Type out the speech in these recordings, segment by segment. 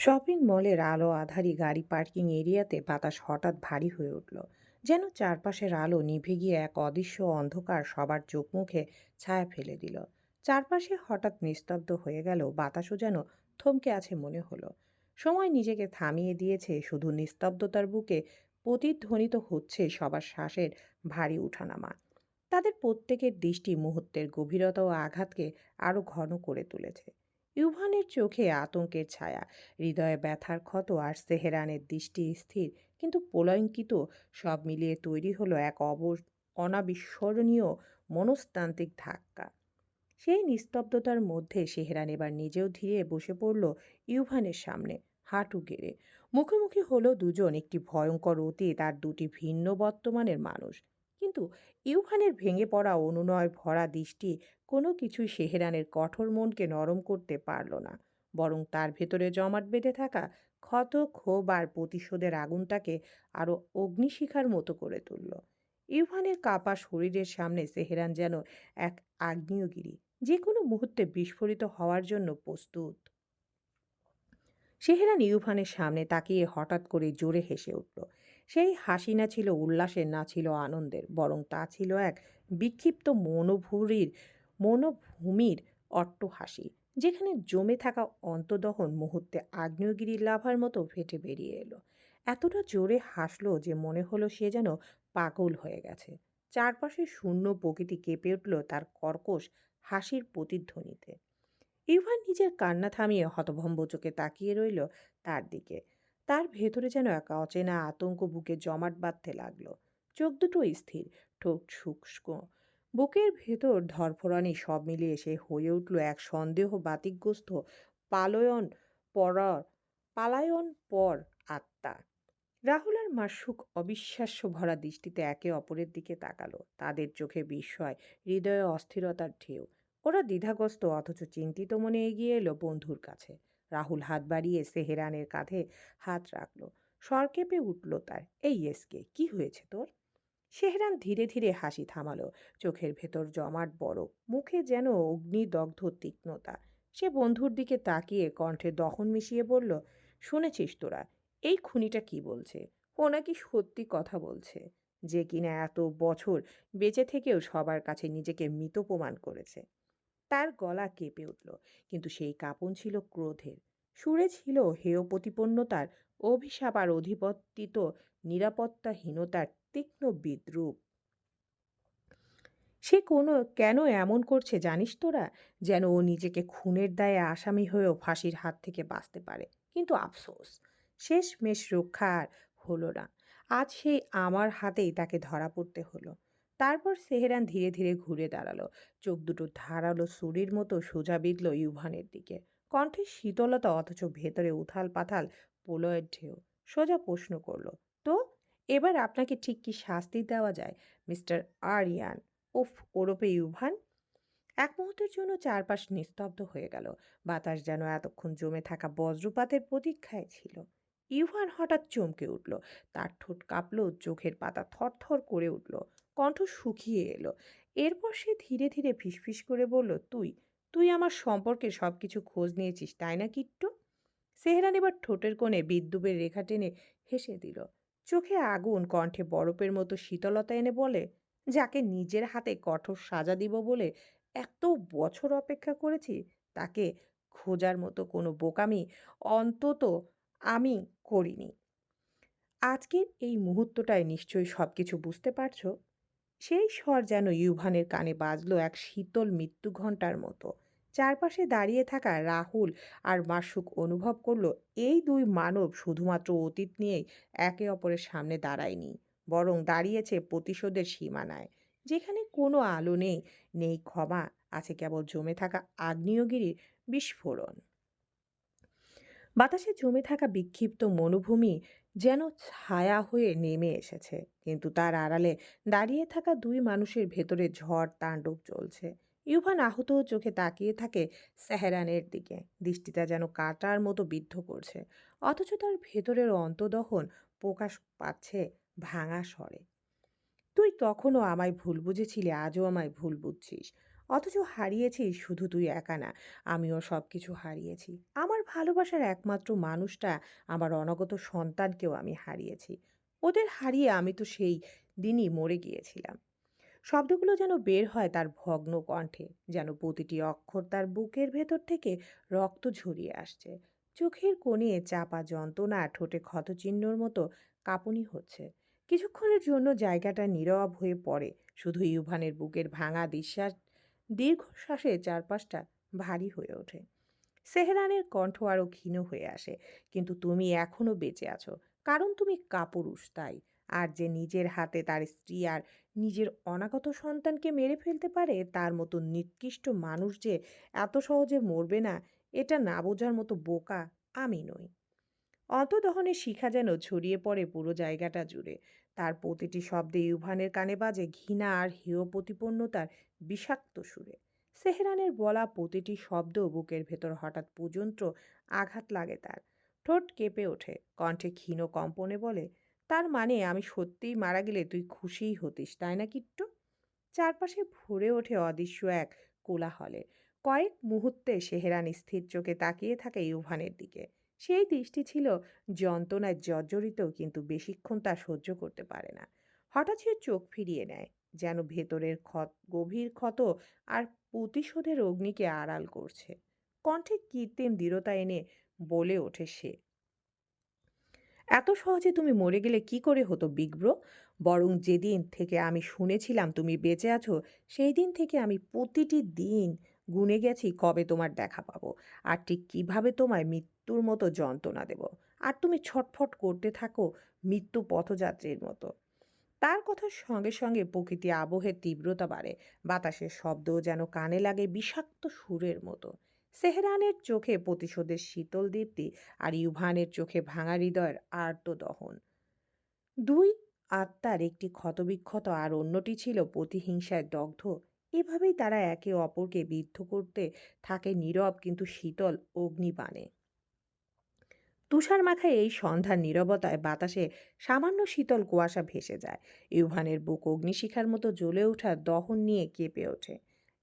Shopping মলের আলো আধারি গাড়ি পার্কিং এরিয়াতে বাতাস হঠাৎ ভারী হয়ে উঠল। যেন চারপাশের আলো নিভে গিয়ে এক অদৃশ্য অন্ধকার সবার চোখ মুখে ছায়া ফেলে দিল। চারপাশে হঠাৎ নিস্তব্ধ হয়ে গেল, বাতাসও যেন থমকে আছে মনে হলো। সময় নিজেকে থামিয়ে দিয়েছে, শুধু নিস্তব্ধতার বুকে প্রতিধ্বনিত হচ্ছে সবার শ্বাসের ভারী উঠানামা। তাদের প্রত্যেকের দৃষ্টি মুহূর্তের গভীরতা ও আঘাতকে আরও ঘন করে তুলেছে। ইউভানের চোখে আতঙ্কের ছায়া। হৃদয়ে ব্যথার ক্ষত আর সেহেরানের দৃষ্টি স্থির, কিন্তু প্রলয়ঙ্কিত সব মিলিয়ে তৈরি হলো এক অব অনাবিস্মরণীয় মনস্তান্ত্রিক ধাক্কা। সেই নিস্তব্ধতার মধ্যে সেহরান এবার নিজেও ধীরে বসে পড়ল ইউভানের সামনে, হাঁটু গেড়ে। মুখোমুখি হলো দুজন একটি ভয়ঙ্কর অতীত আর দুটি ভিন্ন বর্তমানের মানুষ। কিন্তু ইউভানের ভেঙে পড়া অনুনয় ভরা দৃষ্টি কোনো কিছুই সেহেরানের কঠোর মনকে নরম করতে পারল না। বরং তার ভেতরে জমাট বেঁধে থাকা ক্ষত, ক্ষোভ আর প্রতিশোধের আগুনটাকে আরও অগ্নিশিখার মতো করে তুলল। ইউভানের কাপা শরীরের সামনে সেহেরান যেন এক আগ্নেয়গিরি, যে কোনো মুহূর্তে বিস্ফোরিত হওয়ার জন্য প্রস্তুত। সেহেরান ইউভানের সামনে তাকিয়ে হঠাৎ করে জোরে হেসে উঠল। সেই হাসি না ছিল উল্লাসের, না ছিল আনন্দের, বরং তা ছিল এক বিক্ষিপ্ত মনোভূরির, মনোভূমির অট্ট হাসি, যেখানে জমে থাকা অন্তদহন মুহূর্তে আগ্নেয়গিরির লাভার মতো ফেটে বেরিয়ে এলো। এতটা জোরে হাসলো যে মনে হলো সে যেন পাগল হয়ে গেছে। চারপাশে শূন্য প্রকৃতি কেঁপে উঠল তার কর্কশ হাসির প্রতিধ্বনিতে। ইভান নিজের কান্না থামিয়ে হতভম্ব চোখে তাকিয়ে রইল তার দিকে। তার ভেতরে যেন এক অচেনা আতঙ্ক বুকে জমাট বাঁধতে লাগল। চোখ দুটো স্থির, ঠোঁট শুষ্ক। বুকের ভেতর ধরফরানি সব মিলিয়ে সে হয়ে উঠল এক সন্দেহ বাতিকগ্রস্ত পালয়ন পর পালায়ন পর আত্মা। রাহুল আর মাসুক অবিশ্বাস্য ভরা দৃষ্টিতে একে অপরের দিকে তাকালো। তাদের চোখে বিস্ময়, হৃদয়ে অস্থিরতার ঢেউ। ওরা দ্বিধাগ্রস্ত অথচ চিন্তিত মনে এগিয়ে এলো বন্ধুর কাছে। রাহুল হাত বাড়িয়ে সেহেরানের কাঁধে হাত রাখল। স্বর কেঁপে উঠল তার। এই এসকে কি হয়েছে তোর? সেহরান ধীরে ধীরে হাসি থামালো। চোখের ভেতর জমাট বড়, মুখে যেন অগ্নিদগ্ধ তীক্ষ্ণতা। সে বন্ধুর দিকে তাকিয়ে কণ্ঠে দহন মিশিয়ে বলল, শুনেছিস তোরা, এই খুনিটা কি বলছে? ও নাকি সত্যি কথা বলছে, যে কিনা এত বছর বেঁচে থেকেও সবার কাছে নিজেকে মৃত প্রমাণ করেছে। তার গলা কেঁপে উঠল। কিন্তু সেই কাঁপন ছিল ক্রোধের। সুরে ছিল হেয় প্রতিপন্নতার, অভিশাপ আর অধিপত্তিত নিরাপত্তাহীনতার তীক্ষ্ণ বিদ্রুপ। সে কোনো, কেন এমন করছে জানিস তোরা? যেন ও নিজেকে খুনের দায়ে আসামি হয়েও ফাঁসির হাত থেকে বাঁচতে পারে। কিন্তু আফসোস শেষ মেশ রক্ষা আর হলো না। আজ সেই আমার হাতেই তাকে ধরা পড়তে হলো। তারপর সেহেরান ধীরে ধীরে ঘুরে দাঁড়াল। চোখ দুটো ধারালো সুরির মতো সোজা বিঁধল ইউভানের দিকে। কণ্ঠে শীতলতা অথচ ভেতরে উথাল পাথাল প্রলয়ের ঢেউ। সোজা প্রশ্ন করল, তো, এবার আপনাকে ঠিক কি শাস্তি দেওয়া যায়, মিস্টার আরিয়ান? ওফ ওরপে ইউভান? এক মুহূর্তের জন্য চারপাশ নিস্তব্ধ হয়ে গেল। বাতাস যেন এতক্ষণ জমে থাকা বজ্রপাতের প্রতীক্ষায় ছিল। ইউভান হঠাৎ চমকে উঠল। তার ঠোঁট কাঁপল, চোখের পাতা থরথর করে উঠল। কণ্ঠ শুকিয়ে এলো। এরপর সে ধীরে ধীরে ফিসফিস করে বলল, তুই তুই আমার সম্পর্কে সব কিছু খোঁজ নিয়েছিস, তাই না কিট্টু? সেহরান এবার ঠোঁটের কোণে বিদ্যুপের রেখা টেনে হেসে দিল। চোখে আগুন, কণ্ঠে বরফের মতো শীতলতা এনে বলে, যাকে নিজের হাতে কঠোর সাজা দিব বলে এত বছর অপেক্ষা করেছি, তাকে খোঁজার মতো কোনো বোকামি অন্তত আমি করিনি। আজকের এই মুহূর্তটায় নিশ্চয়ই সব কিছু বুঝতে পারছ? সেই স্বর যেন ইউভানের কানে বাজলো এক শীতল মৃত্যু ঘণ্টার মতো। চারপাশে দাঁড়িয়ে থাকা রাহুল আর মাসুক অনুভব করল, এই দুই মানব শুধুমাত্র অতীত নিয়েই একে অপরের সামনে দাঁড়ায়নি, বরং দাঁড়িয়েছে প্রতিশোধের সীমানায়, যেখানে কোনো আলো নেই নেই ক্ষমা, আছে কেবল জমে থাকা আগ্নেয়গিরির বিস্ফোরণ। বাতাসে জমে থাকা বিক্ষিপ্ত মনোভূমি যেন ছায়া হয়ে নেমে এসেছে। কিন্তু তার আড়ালে দাঁড়িয়ে থাকা দুই মানুষের ভেতরে ঝড় তাণ্ডব চলছে। ইউভান আহত চোখে তাকিয়ে থাকে সেহেরানের দিকে। দৃষ্টিটা যেন কাটার মতো বিদ্ধ করছে। অথচ তার ভেতরের অন্তদহন প্রকাশ পাচ্ছে ভাঙা স্বরে। তুই তখনও আমায় ভুল বুঝেছিলি? আজও আমায় ভুল বুঝছিস? অথচ হারিয়েছিস শুধু তুই একা না, আমিও সব কিছু হারিয়েছি। আমার ভালোবাসার একমাত্র মানুষটা, আমার অনাগত সন্তানকেও আমি হারিয়েছি। ওদের হারিয়ে আমি তো সেই দিনই মরে গিয়েছিলাম। শব্দগুলো যেন বের হয় তার ভগ্ন কণ্ঠে, যেন প্রতিটি অক্ষর তার বুকের ভেতর থেকে রক্ত ঝরিয়ে আসছে। চোখের কোণে চাপা যন্ত্রণা ঠোঁটে ক্ষতচিহ্নর মতো কাঁপুনি হচ্ছে। কিছুক্ষণের জন্য জায়গাটা নীরব হয়ে পড়ে, শুধু ইউভানের বুকের ভাঙা নিঃশ্বাস দীর্ঘশ্বাসে চারপাশটা ভারী হয়ে ওঠে। সেহরানের কণ্ঠ আরও ক্ষীণ হয়ে আসে, কিন্তু তুমি এখনও বেঁচে আছো। কারণ তুমি কাপুরুষ তাই। আর যে নিজের হাতে তার স্ত্রী আর নিজের অনাগত সন্তানকে মেরে ফেলতে পারে, তার মতো নিকৃষ্ট মানুষ যে এত সহজে মরবে না, এটা না বোঝার মতো বোকা আমি নই। অন্তদহনের শিখা যেন ছড়িয়ে পড়ে পুরো জায়গাটা জুড়ে। তার প্রতিটি শব্দে ইউভানের কানে বাজে ঘৃণা আর হেয় প্রতিপন্নতার বিষাক্ত সুরে। সেহরানের বলা প্রতিটি শব্দ বুকের ভেতর হঠাৎ পর্যন্ত আঘাত লাগে তার। ঠোঁট কেঁপে ওঠে, কণ্ঠে ক্ষীণ কম্পনে বলে, তার মানে আমি সত্যিই মারা গেলে তুই খুশিই হতিস, তাই না কিট্টু? চারপাশে ভরে ওঠে অদৃশ্য এক কোলাহলে। কয়েক মুহূর্তে সেহেরান স্থির চোখে তাকিয়ে থাকে ইউভানের দিকে। সেই দৃষ্টি ছিল যন্ত্রণায় জর্জরিত কিন্তু বেশিক্ষণ তা সহ্য করতে পারে না। হঠাৎ সে চোখ ফিরিয়ে নেয়, যেন ভেতরের ক্ষত, গভীর ক্ষত আর প্রতিশোধের অগ্নিকে আড়াল করছে। কণ্ঠে কৃত্রিম দৃঢ়তা এনে বলে ওঠে সে, এত সহজে তুমি মরে গেলে কি করে হতো, বিগ ব্রো? যেদিন থেকে আমি শুনেছিলাম তুমি বেঁচে আছো সেই দিন থেকে আমি প্রতিটি দিন গুনে গেছি কবে তোমার দেখা পাবো। আর ঠিক কীভাবে তোমায় মৃত্যুর মতো যন্ত্রণা দেব। আর তুমি ছটফট করতে থাকো মৃত্যু পথযাত্রীর মতো। তার কথার সঙ্গে সঙ্গে প্রকৃতি আবহের তীব্রতা বাড়ে। বাতাসের শব্দও যেন কানে লাগে বিষাক্ত সুরের মতো। সেহরানের চোখে প্রতিশোধের শীতল দীপ্তি আর ইউভানের চোখে ভাঙা হৃদয়ের আর্ত দহন। দুই আত্মার একটি ক্ষতবিক্ষত আর অন্যটি ছিল প্রতিহিংসায় দগ্ধ। এভাবেই তারা একে অপরকে বিদ্ধ করতে থাকে নীরব কিন্তু শীতল অগ্নিবাণে। তুষার মাখায় এই সন্ধ্যার নীরবতায় বাতাসে সামান্য শীতল কুয়াশা ভেসে যায়। ইউভানের বুক অগ্নিশিখার মতো জ্বলে ওঠা দহন নিয়ে কেঁপে ওঠে।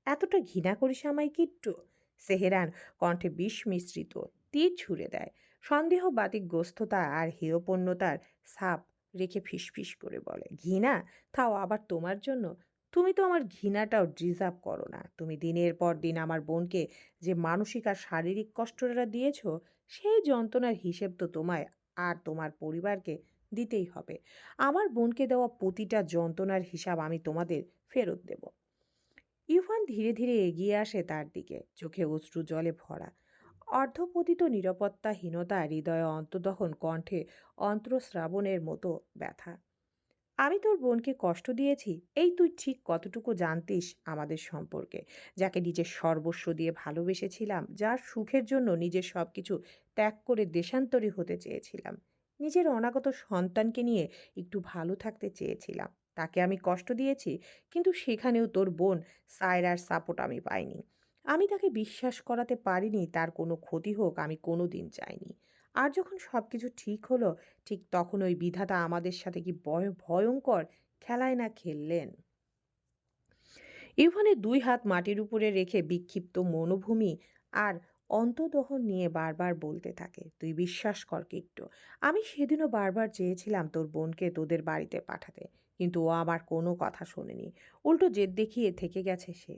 এতটা ঘৃণা করিস আমায় কিট্টু? সেহেরান কণ্ঠে বিষ মিশ্রিত তীর ছুঁড়ে দেয়। সন্দেহ বাতিকগ্রস্ততা আর হেয়পণ্যতার সাপ রেখে ফিসফিস করে বলে, ঘৃণা? তাও আবার তোমার জন্য? তুমি তো আমার ঘৃণাটাও ডিজার্ভ করো না। তুমি দিনের পর দিন আমার বোনকে যে মানসিক আর শারীরিক কষ্টটা দিয়েছ, সেই যন্ত্রণার হিসেব তো তোমায় আর তোমার পরিবারকে দিতেই হবে। আমার বোনকে দেওয়া প্রতিটা যন্ত্রণার হিসাব আমি তোমাদের ফেরত দেব। ইরফান ধীরে ধীরে এগিয়ে আসে তার দিকে, চোখে অশ্রু জলে ভরা। অর্ধপতিত নিরাপত্তাহীনতা হৃদয়ে অন্তদহন কণ্ঠে অন্ত্রশ্রাবণের মতো ব্যথা। আমি তোর বোনকে কষ্ট দিয়েছি, এই তুই ঠিক কতটুকু জানতিস আমাদের সম্পর্কে। যাকে নিজের সর্বস্ব দিয়ে ভালোবেসেছিলাম, যার সুখের জন্য নিজের সব কিছু ত্যাগ করে দেশান্তরী হতে চেয়েছিলাম। নিজের অনাগত সন্তানকে নিয়ে একটু ভালো থাকতে চেয়েছিলাম। তাকে আমি কষ্ট দিয়েছি, কিন্তু সেখানেও তোর বোন সায়রার সাপোর্ট আমি পাইনি। আমি তাকে বিশ্বাস করাতে পারিনি, তার কোনো ক্ষতি হোক আমি কোনো দিন চাইনি। আর যখন সব কিছু ঠিক হলো, ঠিক তখন ওই বিধাতা আমাদের সাথে কি ভয়, ভয়ঙ্কর খেলায় না খেললেন? ইউভানের দুই হাত মাটির উপরে রেখে বিক্ষিপ্ত মনোভূমি আর অন্তদহন নিয়ে বারবার বলতে থাকে, তুই বিশ্বাস কর কিট্টু, আমি সেদিনও বারবার চেয়েছিলাম তোর বোনকে তোদের বাড়িতে পাঠাতে, কিন্তু ও আমার কোনো কথা শোনেনি, উল্টো জেদ দেখিয়ে থেকে গেছে সে।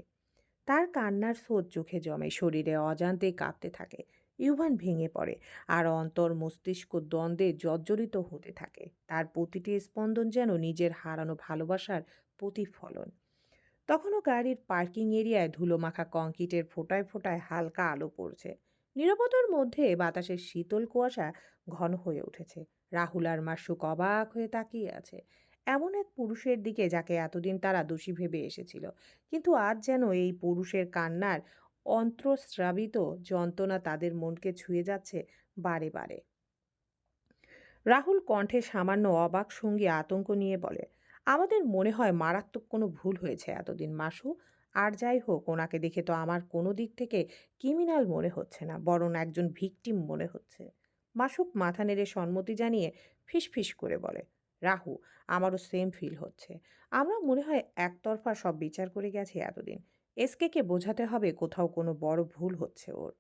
তার কান্নার স্রোত চোখে জমে, শরীরে অজান্তে কাঁপতে থাকে ইউভান ভেঙে পড়ে আর অন্তর মস্তিষ্ক দ্বন্দ্বে জর্জরিত হতে থাকে। তার প্রতিটি স্পন্দন যেন নিজের হারানো ভালোবাসার প্রতিফলন। তখনও গাড়ির পার্কিং এরিয়ায় ধুলোমাখা কংক্রিটের ফোঁটায় ফোঁটায় হালকা আলো পড়ছে। নিরাপত্তার মধ্যে বাতাসের শীতল কুয়াশা ঘন হয়ে উঠেছে। রাহুল আর মাসুক অবাক হয়ে তাকিয়ে আছে। এমন এক পুরুষের দিকে যাকে এতদিন তারা দোষী ভেবে এসেছিল। কিন্তু আজ যেন এই পুরুষের কান্নার অন্ত্রস্রাবিত যন্ত্রণা তাদের মনকে ছুঁয়ে যাচ্ছে বারে বারে। রাহুল কণ্ঠে সামান্য অবাক সঙ্গী আতঙ্ক নিয়ে বলে, আমাদের মনে হয় মারাত্মক কোনো ভুল হয়েছে এতদিন, মাসু। আর যাই হোক, ওনাকে দেখে তো আমার কোনো দিক থেকে ক্রিমিনাল মনে হচ্ছে না, বরং একজন ভিকটিম মনে হচ্ছে। মাসুক মাথা নেড়ে সম্মতি জানিয়ে ফিসফিস করে বলে, রাহু, আমারও সেম ফিল হচ্ছে। আমরা মনে হয় একতরফা সব বিচার করে গেছি এতদিন। এসকেকে বোঝাতে হবে কোথাও কোনো বড় ভুল হচ্ছে ওর।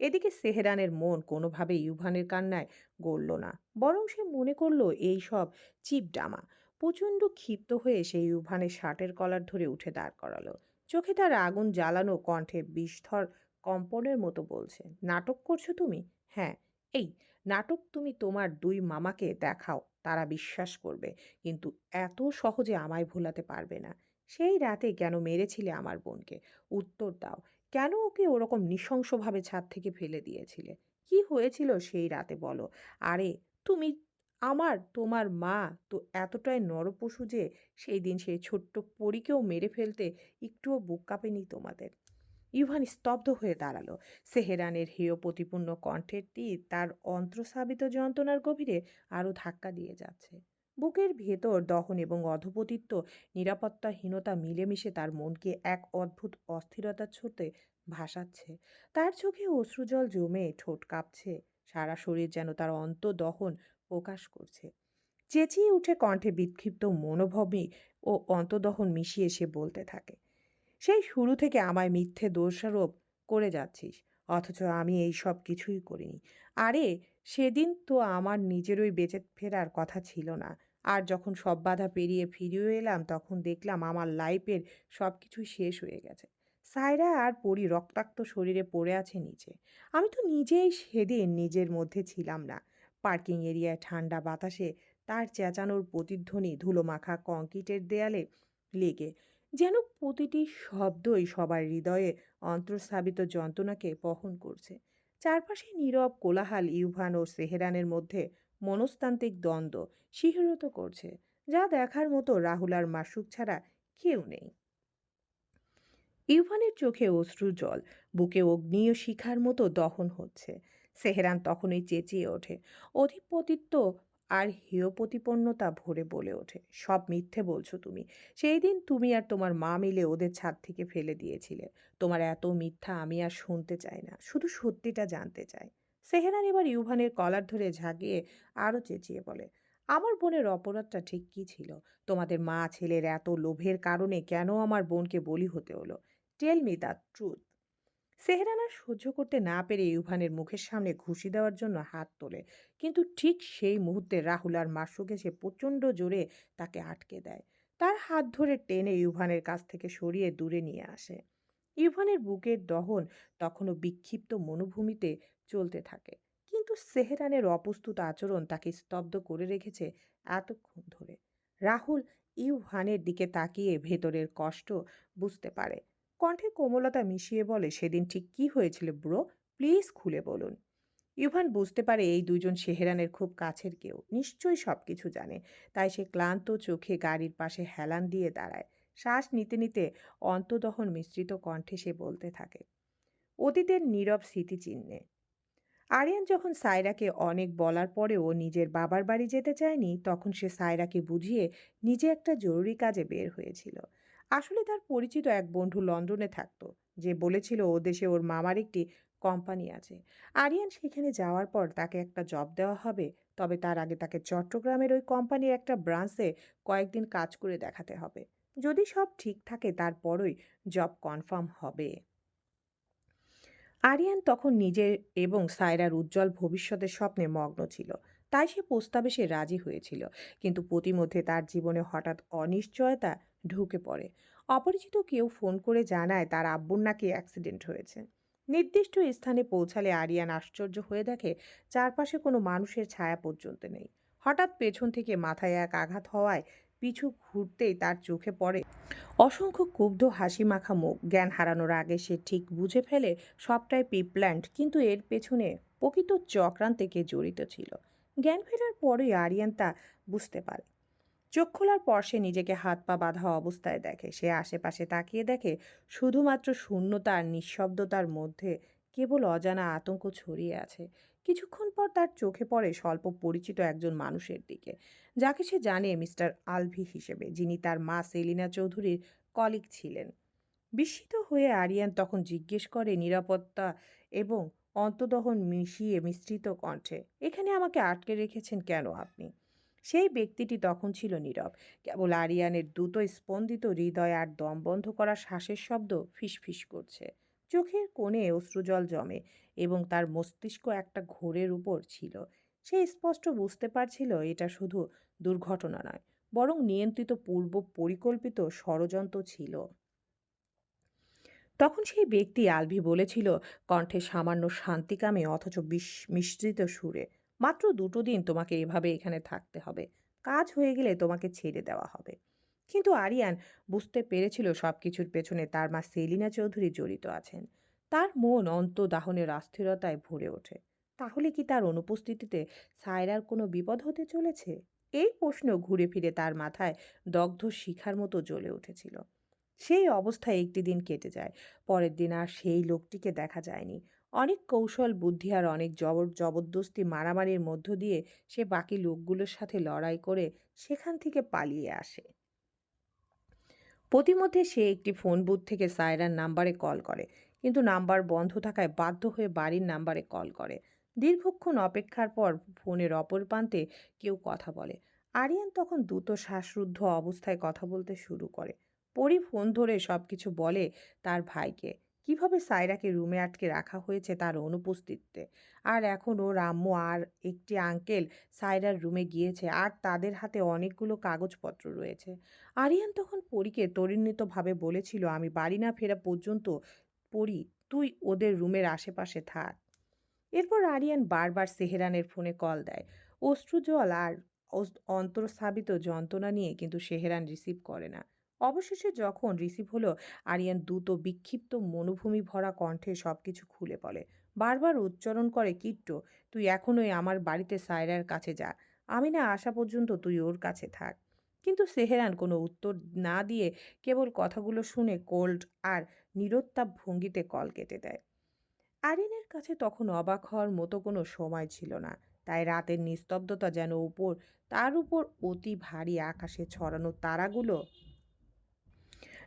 এদিকে সেহেরানের মন কোনোভাবে ইউভানের কান্নায় গড়ল না, বরং সে মনে করল এই সব চিপ ডামা। প্রচণ্ড ক্ষিপ্ত হয়ে সে ইউভানের শার্টের কলার ধরে উঠে দাঁড় করালো। চোখে তার আগুন জ্বালানো কণ্ঠে বিস্ফর কম্পনের মতো বলছে, নাটক করছ তুমি? হ্যাঁ। এই, নাটক তুমি তোমার দুই মামাকে দেখাও, তারা বিশ্বাস করবে, কিন্তু এত সহজে আমায় ভোলাতে পারবে না। সেই রাতে কেন মেরেছিলে আমার বোনকে? উত্তর দাও। কেন ওকে ওরকম নৃশংসভাবে ছাদ থেকে ফেলে দিয়েছিলে? কি হয়েছিল সেই রাতে বলো? আরে, তুমি, আমার, তোমার মা তো এতটাই নরপশু যে সেই দিন সেই ছোট্ট পরীকেও মেরে ফেলতে একটুও বুক কাঁপেনি তোমাদের। ইউভান স্তব্ধ হয়ে দাঁড়াল। সেহেরানের হেয় প্রতিপূর্ণ কণ্ঠের তীর তার অন্ত্রসাবিত যন্ত্রণার গভীরে আরও ধাক্কা দিয়ে যাচ্ছে। বুকের ভেতর দহন এবং অধপতিত্ব, নিরাপত্তাহীনতা মিলেমিশে তার মনকে এক অদ্ভুত অস্থিরতা ছোটে ভাসাচ্ছে। তার চোখে অশ্রুজল জমে ঠোঁট কাঁপছে। সারা শরীর যেন তার অন্তদহন প্রকাশ করছে। চেঁচিয়ে উঠে কণ্ঠে বিক্ষিপ্ত মনোভবী ও অন্তদহন মিশিয়ে সে বলতে থাকে, সেই শুরু থেকে আমায় মিথ্যে দোষারোপ করে যাচ্ছিস, অথচ আমি এই সব কিছুই করিনি। আরে, সেদিন তো আমার নিজেরই বেঁচে ফেরার কথা ছিল না। আর যখন সব বাধা পেরিয়ে ফিরেও এলাম, তখন দেখলাম আমার লাইফের সব কিছুই শেষ হয়ে গেছে। সায়রা আর পরি রক্তাক্ত শরীরে পড়ে আছে নিচে। আমি তো নিজেই সেদিন নিজের মধ্যে ছিলাম না। পার্কিং এরিয়ায় ঠান্ডা বাতাসে তার চেঁচানোর প্রতিধ্বনি ধুলোমাখা কংক্রিটের দেয়ালে লেগে, যেন প্রতিটি শব্দই সবার হৃদয়ে অন্তঃস্থাপিত যন্ত্রণাকে বহন করছে। চারপাশে নীরব কোলাহাল ইউভান ও সেহেরানের মধ্যে মনস্তান্ত্রিক দ্বন্দ্ব শিহরিত করছে, যা দেখার মতো রাহুল আর মাসুক ছাড়া কেউ নেই। ইউভানের চোখে অশ্রু জল, বুকে অগ্নিয় শিখার মতো দহন হচ্ছে। সেহেরান তখনই চেঁচিয়ে ওঠে। অধিপতিত্ব আর হেয় প্রতিপন্নতা ভরে বলে ওঠে। সব মিথ্যে বলছো তুমি। সেই দিন তুমি আর তোমার মা মিলে ওদের ছাদ থেকে ফেলে দিয়েছিলে। তোমার এত মিথ্যা আমি আর শুনতে চাই না। শুধু সত্যিটা জানতে চাই। সেহেরান এবার ইউভানের কলার ধরে ঝাঁকিয়ে আরও চেঁচিয়ে বলে, আমার বোনের অপরাধটা ঠিক কী ছিল? তোমাদের মা ছেলের এত লোভের কারণে কেন আমার বোনকে বলি হতে হলো? Tell me the truth Sehran আর সহ্য করতে না পেরে ইউভানের মুখের সামনে ঘুষি দেওয়ার জন্য হাত তোলে, কিন্তু ঠিক সেই মুহূর্তে রাহুল আর মাসুক এসে প্রচণ্ড জোরে তাকে আটকে দেয়। তার হাত ধরে টেনে ইউভানের কাছ থেকে সরিয়ে দূরে নিয়ে আসে। ইউভানের বুকের দহন তখনও বিক্ষিপ্ত মনোভূমিতে চলতে থাকে। কিন্তু সেহরানের অপ্রস্তুত আচরণ তাকে স্তব্ধ করে রেখেছে এতক্ষণ ধরে। রাহুল ইউভানের দিকে তাকিয়ে ভেতরের কষ্ট বুঝতে পারে। কণ্ঠে কোমলতা মিশিয়ে বলে, সেদিন ঠিক কি হয়েছিল ব্রো? প্লিজ খুলে বলুন। ইউভান বুঝতে পারে এই দুজন সেহেরানের খুব কাছের কেউ। নিশ্চয়ই সব কিছু জানে। তাই সে ক্লান্ত চোখে গাড়ির পাশে হেলান দিয়ে দাঁড়ায়। শ্বাস নিতে নিতে অন্তদহন মিশ্রিত কণ্ঠে সে বলতে থাকে, অতীতের নীরব স্মৃতিচিহ্নে আরিয়ান যখন সায়রাকে অনেক বলার পরেও নিজের বাবার বাড়ি যেতে চায়নি, তখন সে সায়রাকে বুঝিয়ে নিজে একটা জরুরি কাজে বের হয়েছিল। আসলে তার পরিচিত এক বন্ধু লন্ডনে থাকতো, যে বলেছিল ও দেশে ওর মামার একটি কোম্পানি আছে। আরিয়ান সেখানে যাওয়ার পর তাকে একটা জব দেওয়া হবে, তবে তার আগে তাকে চট্টগ্রামের ওই কোম্পানির একটা ব্রাঞ্চে কয়েকদিন কাজ করে দেখাতে হবে। যদি সব ঠিক থাকে, তারপরই জব কনফার্ম হবে। আরিয়ান তখন নিজের এবং সায়রার উজ্জ্বল ভবিষ্যতের স্বপ্নে মগ্ন ছিল। তাই সে প্রস্তাবে সে রাজি হয়েছিল। কিন্তু প্রতিমধ্যে তার জীবনে হঠাৎ অনিশ্চয়তা ঢুকে পড়ে। অপরিচিত কেউ ফোন করে জানায় তার আব্বুর নাকি অ্যাক্সিডেন্ট হয়েছে। নির্দিষ্ট স্থানে পৌঁছালে আরিয়ান আশ্চর্য হয়ে দেখে, চারপাশে কোনো মানুষের ছায়া পর্যন্ত নেই। হঠাৎ পেছন থেকে মাথায় এক আঘাত হওয়ায় পিছু ঘুরতেই তার চোখে পড়ে। অসংখ্য ক্ষুব্ধ হাসি মাখা মুখ জ্ঞান হারানোর আগে সে ঠিক বুঝে ফেলে সবটাই পিপ্ল্যান্ড, কিন্তু এর পেছনে প্রকৃত চক্রান্তে কে জড়িত ছিল। জ্ঞান ফেরার পরই আরিয়ান তা বুঝতে পারে। চোখ খোলার পর সে নিজেকে হাত পা বাঁধা অবস্থায় দেখে। সে আশেপাশে তাকিয়ে দেখে শুধুমাত্র শূন্যতা আর নিঃশব্দতার মধ্যে কেবল অজানা আতঙ্ক ছড়িয়ে আছে। কিছুক্ষণ পর তার চোখে পড়ে স্বল্প পরিচিত একজন মানুষের দিকে, যাকে সে জানে মিস্টার আলভি হিসেবে, যিনি তার মা সেলিনা চৌধুরীর কলিগ ছিলেন। বিস্মিত হয়ে আরিয়ান তখন জিজ্ঞেস করে নিরাপত্তা এবং অন্তদহন মিশিয়ে মিশ্রিত কণ্ঠে, এখানে আমাকে আটকে রেখেছেন কেন আপনি? সেই ব্যক্তিটি তখন ছিল নীরব। কেবল আরিয়ানের দ্রুত স্পন্দিত হৃদয় আর দম বন্ধ করা শ্বাসের শব্দ ফিসফিস করছে। চোখের কোণে অশ্রুজল জমে এবং তার মস্তিষ্ক একটা ঘোরের উপর ছিল। সে স্পষ্ট বুঝতে পারছিল এটা শুধু দুর্ঘটনা নয়, বরং নিয়ন্ত্রিত পূর্ব পরিকল্পিত ষড়যন্ত্র ছিল। তখন সেই ব্যক্তি আলভি বলেছিল, কণ্ঠে সামান্য শান্তিকামে অথচ বিস- মিশ্রিত সুরে। মাত্র দুটো দিন তোমাকে এভাবে এখানে থাকতে হবে। কাজ হয়ে গেলে তোমাকে ছেড়ে দেওয়া হবে। কিন্তু আরিয়ান বুঝতে পেরেছিল সব কিছুর পেছনে তার মা সেলিনা চৌধুরী জড়িত আছেন। তার মন অন্তদাহনের অস্থিরতায় ভরে ওঠে। তাহলে কি তার অনুপস্থিতিতে সায়রার কোনো বিপদ হতে চলেছে? এই প্রশ্ন ঘুরে ফিরে তার মাথায় দগ্ধ শিখার মতো জ্বলে উঠেছিল। সেই অবস্থায় একটি দিন কেটে যায়। পরের দিন আর সেই লোকটিকে দেখা যায়নি। অনেক কৌশল, বুদ্ধি আর অনেক জবর জবরদস্তি মারামারির মধ্য দিয়ে সে বাকি লোকগুলোর সাথে লড়াই করে সেখান থেকে পালিয়ে আসে। প্রতিমধ্যে সে একটি ফোন বুথ থেকে সায়রার নাম্বারে কল করে, কিন্তু নাম্বার বন্ধ থাকায় বাধ্য হয়ে বাড়ির নাম্বারে কল করে। দীর্ঘক্ষণ অপেক্ষার পর ফোনের অপর প্রান্তে কেউ কথা বলে। আরিয়ান তখন দ্রুত শ্বাসরুদ্ধ অবস্থায় কথা বলতে শুরু করে। পরি ফোন ধরে সব কিছু বলে তার ভাইকে। কীভাবে সায়রাকে রুমে আটকে রাখা হয়েছে তার অনুপস্থিতিতে? আর এখন ওর আম্মু আর একটি আঙ্কেল সায়রার রুমে গিয়েছে আর তাদের হাতে অনেকগুলো কাগজপত্র রয়েছে। আরিয়ান তখন পরীকে তরিণ্যিতভাবে বলেছিল, আমি বাড়ি না ফেরা পর্যন্ত পরি তুই ওদের রুমের আশেপাশে থাক। এরপর আরিয়ান বারবার সেহেরানের ফোনে কল দেয়। অশ্রুজল আর অস- যন্ত্রণা নিয়ে কিন্তু সেহেরান রিসিভ করে না। অবশেষে যখন রিসিভ হলো, আরিয়ান দ্রুত বিক্ষিপ্ত মনোভূমি ভরা কণ্ঠে সব কিছু খুলে বলে, বারবার উচ্চারণ করে কিট্টো, তুই এখনোই আমার বাড়িতে সায়রার কাছে যা। আমি না আসা পর্যন্ত তুই ওর কাছে থাক। কিন্তু সেহেরান কোনো উত্তর না দিয়ে কেবল কথাগুলো শুনে কোল্ড আর নিরুত্তাপ ভঙ্গিতে কল কেটে দেয়। আরিনের কাছে তখন অবাক হওয়ার মতো কোনো সময় ছিল না। তাই রাতের নিস্তব্ধতা যেন উপর, তার উপর অতি ভারী আকাশে ছড়ানো তারাগুলো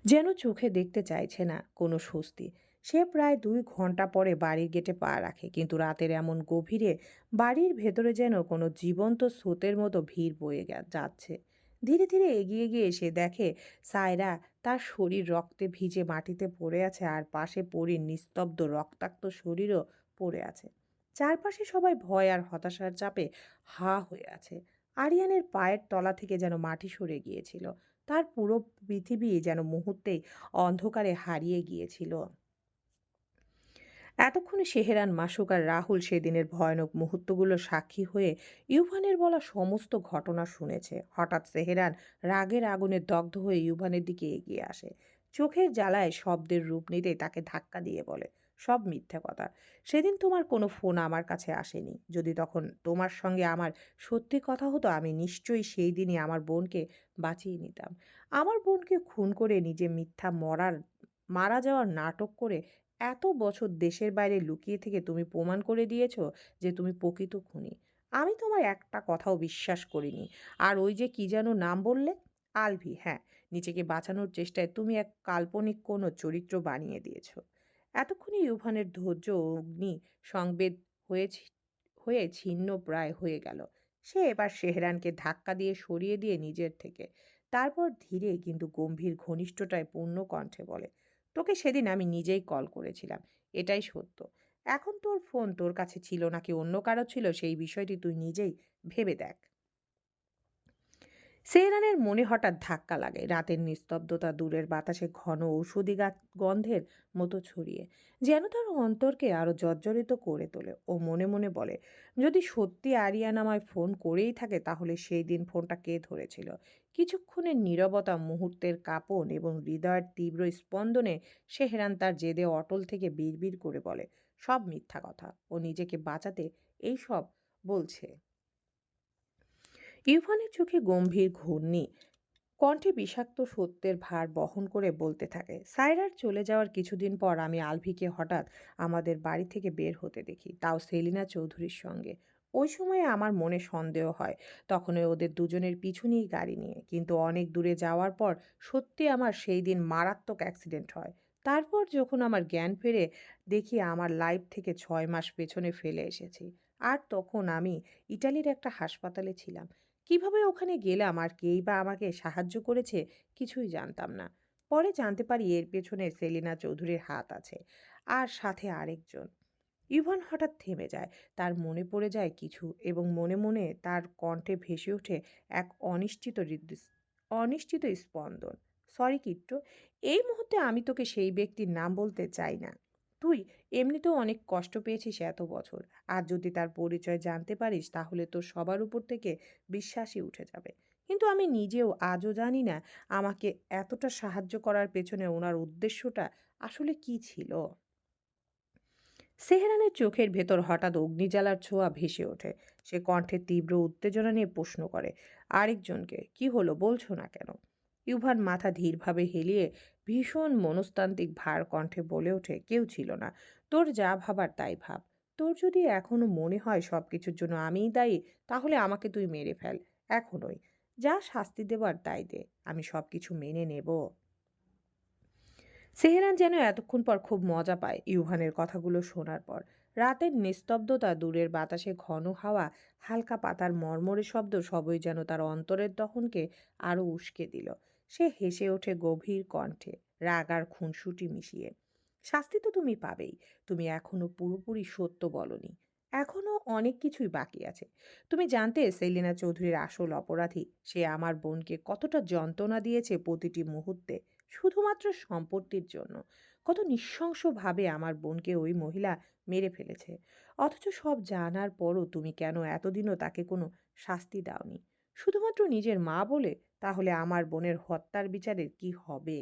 যেন চোখে দেখতে চাইছে না কোনো স্বস্তি। সে প্রায় দুই ঘণ্টা পরে বাড়ির গেটে পা রাখে, কিন্তু রাতের এমন গভীরে বাড়ির ভেতরে যেন কোনো জীবন্ত স্রোতের মতো ভিড় বয়ে যাচ্ছে। ধীরে ধীরে এগিয়ে গিয়ে সে দেখে সায়রা তার শরীর রক্তে ভিজে মাটিতে পড়ে আছে আর পাশে পরীর নিস্তব্ধ রক্তাক্ত শরীরও পড়ে আছে। চারপাশে সবাই ভয় আর হতাশার চাপে হা হয়ে আছে। আরিয়ানের পায়ের তলা থেকে যেন মাটি সরে গিয়েছিল। তার পুরো পৃথিবী যেন মুহূর্তেই অন্ধকারে হারিয়ে গিয়েছিল। এতক্ষণে সেহেরান মাসুক আর রাহুল সেদিনের ভয়ানক মুহূর্তগুলো সাক্ষী হয়ে ইউভানের বলা সমস্ত ঘটনা শুনেছে। হঠাৎ সেহেরান রাগের আগুনে দগ্ধ হয়ে ইউভানের দিকে এগিয়ে আসে। চোখের জ্বালায় শব্দের রূপ নিতে তাকে ধাক্কা দিয়ে বলে সব মিথ্যে কথা। সেদিন তোমার কোনো ফোন আমার কাছে আসেনি। যদি তখন তোমার সঙ্গে আমার সত্যি কথা হতো, আমি নিশ্চয়ই সেই দিনই আমার বোনকে বাঁচিয়ে নিতাম। আমার বোনকে খুন করে নিজে মিথ্যা মরার, মারা যাওয়ার নাটক করে এত বছর দেশের বাইরে লুকিয়ে থেকে তুমি প্রমাণ করে দিয়েছ যে তুমি প্রকৃত খুনি। আমি তোমার একটা কথাও বিশ্বাস করিনি। আর ওই যে কি যেন নাম বললে? আলভি হ্যাঁ নিজেকে বাঁচানোর চেষ্টায় তুমি এক কাল্পনিক কোনো চরিত্র বানিয়ে দিয়েছ। এতক্ষণে ইউভানের ধৈর্য অগ্নি সংবেদ হয়েছে, হয়ে ছিন্ন প্রায় হয়ে গেল। সে এবার সেহরানকে ধাক্কা দিয়ে সরিয়ে দিয়ে নিজের থেকে। তারপর ধীরে কিন্তু গম্ভীর ঘনিষ্ঠটায় পূর্ণ কণ্ঠে বলে, তোকে সেদিন আমি নিজেই কল করেছিলাম। এটাই সত্য। এখন তোর ফোন তোর কাছে ছিল নাকি অন্য কারও ছিল সেই বিষয়টি তুই নিজেই ভেবে দেখ। সেহরানের মনে হঠাৎ ধাক্কা লাগে। রাতের নিস্তব্ধতা, দূরের বাতাসে ঘন ঔষধি গন্ধের মতো ছড়িয়ে, যেন তার অন্তরকে আরও জর্জরিত করে তোলে। ও মনে মনে বলে, যদি সত্যি আরিয়ান আমায় ফোন করেই থাকে, তাহলে সেই দিন ফোনটা কে ধরেছিল? কিছুক্ষণের নীরবতা, মুহূর্তের কাঁপন এবং হৃদয়ের তীব্র স্পন্দনে সেহরান তার জেদে অটল থেকে বিড়বিড় করে বলে, সব মিথ্যা কথা। ও নিজেকে বাঁচাতে এই সব বলছে। ইউভানের চোখে গম্ভীর ঘূর্ণি। কণ্ঠে বিষাক্ত সত্যের ভার বহন করে বলতে থাকে, সাইরার চলে যাওয়ার কিছুদিন পর আমি আলভিকে হঠাৎ আমাদের বাড়ি থেকে বের হতে দেখি, তাও সেলিনা চৌধুরীর সঙ্গে। ওই সময়ে আমার মনে সন্দেহ হয় তখন ওদের দুজনের পিছু নিয়ে গাড়ি নিয়ে। কিন্তু অনেক দূরে যাওয়ার পর সত্যি আমার সেই দিন মারাত্মক অ্যাক্সিডেন্ট হয়। তারপর যখন আমার জ্ঞান ফেরে, দেখি আমার লাইফ থেকে ছয় মাস পেছনে ফেলে এসেছি। আর তখন আমি ইটালির একটা হাসপাতালে ছিলাম। কীভাবে ওখানে গেলাম আর কেই বা আমাকে সাহায্য করেছে কিছুই জানতাম না। পরে জানতে পারি এর পেছনে সেলিনা চৌধুরীর হাত আছে আর সাথে আরেকজন। ইভান হঠাৎ থেমে যায়, তার মনে পড়ে যায় কিছু এবং মনে মনে তার কণ্ঠে ভেসে ওঠে এক অনিশ্চিত অনিশ্চিত স্পন্দন। সরি কিট্টু, এই মুহূর্তে আমি তোকে সেই ব্যক্তির নাম বলতে চাই না। তুই? এমনিতেও অনেক কষ্ট পেয়েছিস এত বছর। আর যদি তার পরিচয় জানতে পারিস, তাহলে তোর সবার উপর থেকে বিশ্বাসই উঠে যাবে। কিন্তু আমি নিজেও আজও জানি না, আমাকে এতটা সাহায্য করার পেছনে ওনার উদ্দেশ্যটা আসলে কি ছিল। সেহরানের চোখের ভেতর হঠাৎ অগ্নিজ্বালার ছোঁয়া ভেসে ওঠে। সে কণ্ঠে তীব্র উত্তেজনা নিয়ে প্রশ্ন করে, আরেকজনকে? কি হলো? বলছো না কেন? ইউভান মাথা ধীরভাবে হেলিয়ে ভীষণ মনস্তান্ত্রিক ভার কণ্ঠে বলে ওঠে, কেউ ছিল না। তোর যা ভাবার তাই ভাব। তোর যদি এখনও মনে হয় সব কিছুর জন্য আমিই দায়ী, তাহলে আমাকে তুই মেরে ফেল, এখনই। যা শাস্তি দেবার তাই দে, আমি সব কিছু মেনে নেব। সেহেরান যেন এতক্ষণ পর খুব মজা পায় ইউভানের কথাগুলো শোনার পর। রাতের নিস্তব্ধতা, দূরের বাতাসে ঘন হাওয়া, হালকা পাতার মর্মরে শব্দ সবই যেন তার অন্তরের দহনকে আরও উস্কে দিল। সে হেসে ওঠে গভীর কণ্ঠে, রাগ আর খুনসুটি মিশিয়ে। শাস্তি তো তুমি পাবেই, তুমি এখনও পুরোপুরি সত্য বলনি। এখনও অনেক কিছুই বাকি আছে। তুমি জানতে সেলিনা চৌধুরীর আসল অপরাধী, সে আমার বোনকে কতটা যন্ত্রণা দিয়েছে প্রতিটি মুহূর্তে, শুধুমাত্র সম্পত্তির জন্য। কত নৃশংসভাবে আমার বোনকে ওই মহিলা মেরে ফেলেছে। অথচ সব জানার পরও তুমি কেন এতদিনও তাকে কোনো শাস্তি দাওনি? শুধুমাত্র নিজের মা বলে তাহলে আমার বোনের হত্যার বিচারের কি হবে?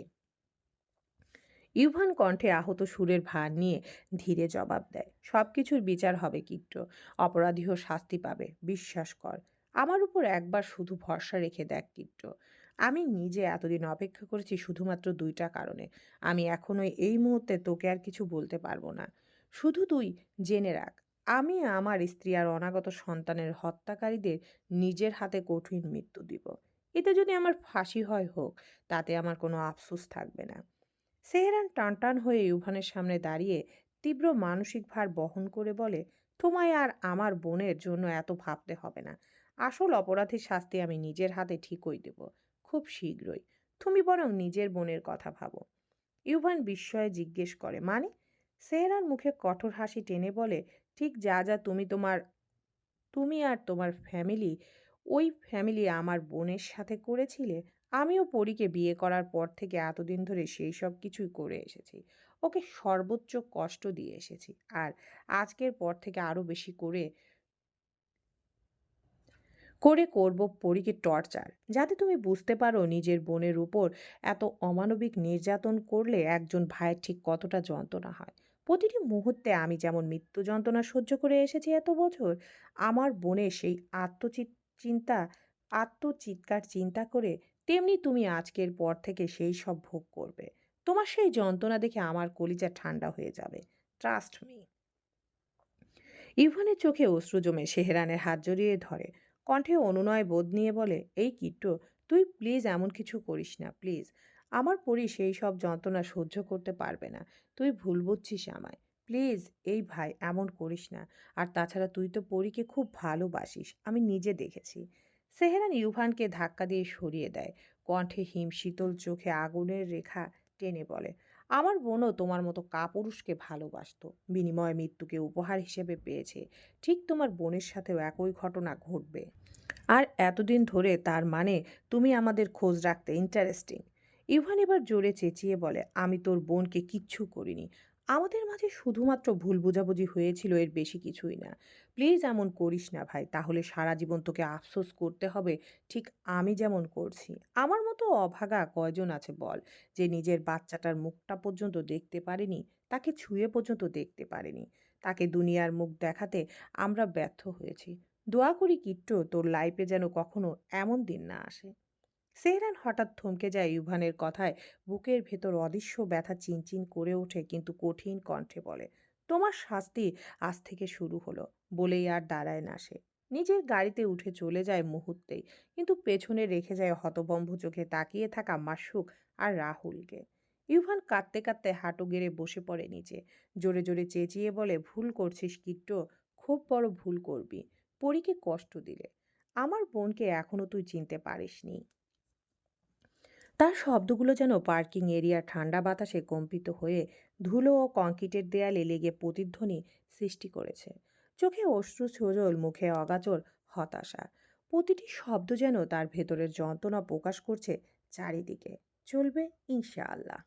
ইউভান কণ্ঠে আহত সুরের ভার নিয়ে ধীরে জবাব দেয় সব কিছুর বিচার হবে কিট্ট অপরাধীও শাস্তি পাবে, বিশ্বাস কর। আমার উপর একবার শুধু ভরসা রেখে দেখ কিট্ট। আমি নিজে এতদিন অপেক্ষা করেছি শুধুমাত্র দুইটা কারণে। আমি এখনও এই মুহূর্তে তোকে আর কিছু বলতে পারব না। শুধু তুই জেনে রাখ, আমি আমার স্ত্রী আর অনাগত সন্তানের হত্যাকারীদের নিজের হাতে কঠিন মৃত্যু দিব। এতে যদি আমার ফাঁসি হয় হোক, তাতে আমার কোনো আফসোস থাকবে না। সেহরান টানটান হয়ে ইউভানের সামনে দাঁড়িয়ে তীব্র মানসিক ভার বহন করে বলে, তোমায় আর আমার বোনের জন্য এত ভাবতে হবে না। আসল অপরাধীর শাস্তি আমি নিজের হাতে ঠিকই দেব, খুব শীঘ্রই। তুমি বরং নিজের বোনের কথা ভাবো। ইউভান বিস্ময়ে জিজ্ঞেস করে মানে? সেহরান মুখে কঠোর হাসি টেনে বলে, ঠিক যা যা, তুমি তোমার, তুমি আর তোমার ফ্যামিলি ওই ফ্যামিলি আমার বোনের সাথে করেছিলে, আমিও পরীকে বিয়ে করার পর থেকে এতদিন ধরে সেই সব কিছুই করে এসেছি। ওকে সর্বোচ্চ কষ্ট দিয়ে এসেছি আর আজকের পর থেকে আরও বেশি করে করে করব পরীকে টর্চার যাতে তুমি বুঝতে পারো নিজের বোনের উপর এত অমানবিক নির্যাতন করলে একজন ভাইয়ের ঠিক কতটা যন্ত্রণা হয়। প্রতিটি মুহূর্তে আমি যেমন মৃত্যু যন্ত্রণা সহ্য করে এসেছি এত বছর, আমার বোনের সেই আত্মচিত চিন্তা আত্মচিৎকার চিন্তা করে তেমনি তুমি আজকের পর থেকে সেই সব ভোগ করবে। তোমার সেই যন্ত্রণা দেখে আমার কলিজা ঠান্ডা হয়ে যাবে। ট্রাস্ট মি ইভানের চোখে অশ্রু জমে সেহেরানের হাত জড়িয়ে ধরে। কণ্ঠে অনুনয় বোধ নিয়ে বলে, এই কিট্টো, তুই প্লিজ এমন কিছু করিস না প্লিজ আমার পরি সেই সব যন্ত্রণা সহ্য করতে পারবে না। তুই ভুল বুঝছিস আমায়। প্লিজ, এই ভাই এমন করিস না। আর তাছাড়া তুই তো পরীকে খুব ভালোবাসিস। আমি নিজে দেখেছি। সেহেরান ইউভানকে ধাক্কা দিয়ে সরিয়ে দেয়। কণ্ঠে হিম শীতল চোখে আগুনের রেখা টেনে বলে, আমার বোনও তোমার মতো কাপুরুষকে ভালোবাসতো। বিনিময়ে মৃত্যুকে উপহার হিসেবে পেয়েছে। ঠিক তোমার বোনের সাথেও একই ঘটনা ঘটবে। আর এতদিন ধরে তার মানে তুমি আমাদের খোঁজ রাখতে ইন্টারেস্টিং ইভান এবার জোরে চেঁচিয়ে বলে, আমি তোর বোনকে কিচ্ছু করিনি। আমাদের মাঝে শুধুমাত্র ভুল বোঝাবুঝি হয়েছিল এর বেশি কিছুই না। প্লিজ এমন করিস না ভাই, তাহলে সারা জীবন তোকে আফসোস করতে হবে, ঠিক আমি যেমন করছি। আমার মতো অভাগা কয়জন আছে বল, যে নিজের বাচ্চাটার মুখটা পর্যন্ত দেখতে পারেনি, তাকে ছুঁয়ে পর্যন্ত দেখতে পারেনি। তাকে দুনিয়ার মুখ দেখাতে আমরা ব্যর্থ হয়েছি। দোয়া করি কিট্টো, তোর লাইফে যেন কখনো এমন দিন না আসে। সেহরান হঠাৎ থমকে যায় ইউভানের কথায়। বুকের ভেতর অদৃশ্য ব্যথা চিনচিন করে ওঠে, কিন্তু কঠিন কণ্ঠে বলে, তোমার শাস্তি আজ থেকে শুরু হলো। বলেই আর দাঁড়ায় না সে। নিজের গাড়িতে উঠে চলে যায় মুহূর্তেই, কিন্তু পেছনে রেখে যায় হতবম্ব চোখে তাকিয়ে থাকা মাসুক আর রাহুলকে। ইউভান কাঁদতে কাঁদতে হাঁটু গেড়ে বসে পড়ে নিচে। জোরে জোরে চেঁচিয়ে বলে, ভুল করছিস কিট্টো, খুব বড় ভুল করবি। পরীকে কষ্ট দিলে। আমার বোনকে এখনও তুই চিনতে পারিসনি। তার শব্দগুলো যেন পার্কিং এরিয়ার ঠান্ডা বাতাসে কম্পিত হয়ে ধুলো ও কংক্রিটের দেয়ালে লেগে প্রতিধ্বনি সৃষ্টি করেছে। চোখে অশ্রু সজল মুখে অগাচর হতাশা। প্রতিটি শব্দ যেন তার ভেতরের যন্ত্রণা প্রকাশ করছে চারিদিকে। চলবে ইনশাআল্লাহ।